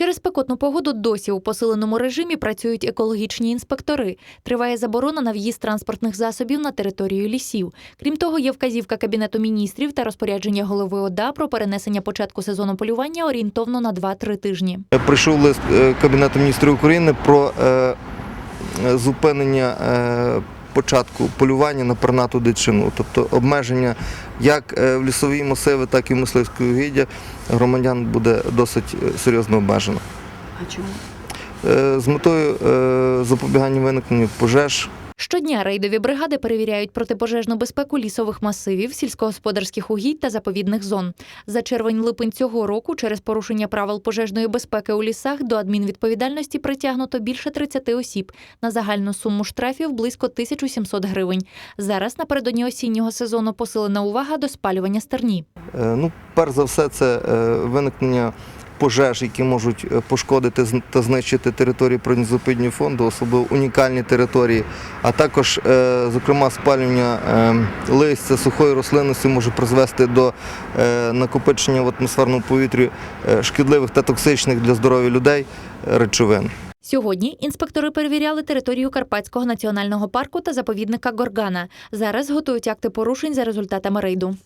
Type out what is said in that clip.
Через спекотну погоду досі у посиленому режимі працюють екологічні інспектори. Триває заборона на в'їзд транспортних засобів на територію лісів. Крім того, є вказівка Кабінету міністрів та розпорядження голови ОДА про перенесення початку сезону полювання орієнтовно на 2-3 тижні. Прийшов лист е, Кабінету міністрів України про е, зупинення е, початку полювання на пернату дичину, тобто обмеження як е, в лісовій масиви, так і в мисливській угіддя громадян буде досить е, серйозно обмежено. А чому? Е, З метою запобігання виникненню пожеж Щодня рейдові бригади перевіряють протипожежну безпеку лісових масивів, сільськогосподарських угідь та заповідних зон. За червень-липень цього року через порушення правил пожежної безпеки у лісах до адмінвідповідальності притягнуто більше 30 осіб на загальну суму штрафів близько 1700 гривень. Зараз напередодні осіннього сезону посилена увага до спалювання стерні. Е, Ну, перш за все, це е, виникнення пожеж, які можуть е, пошкодити та знищити території природно-заповідного фонду, особливо унікальні території, а також, е, зокрема, спалювання е, листя, сухої рослинності може призвести до накопичення в атмосферному повітрі шкідливих та токсичних для здоров'я людей речовин. Сьогодні інспектори перевіряли територію Карпатського національного парку та заповідника Горгана. Зараз готують акти порушень за результатами рейду.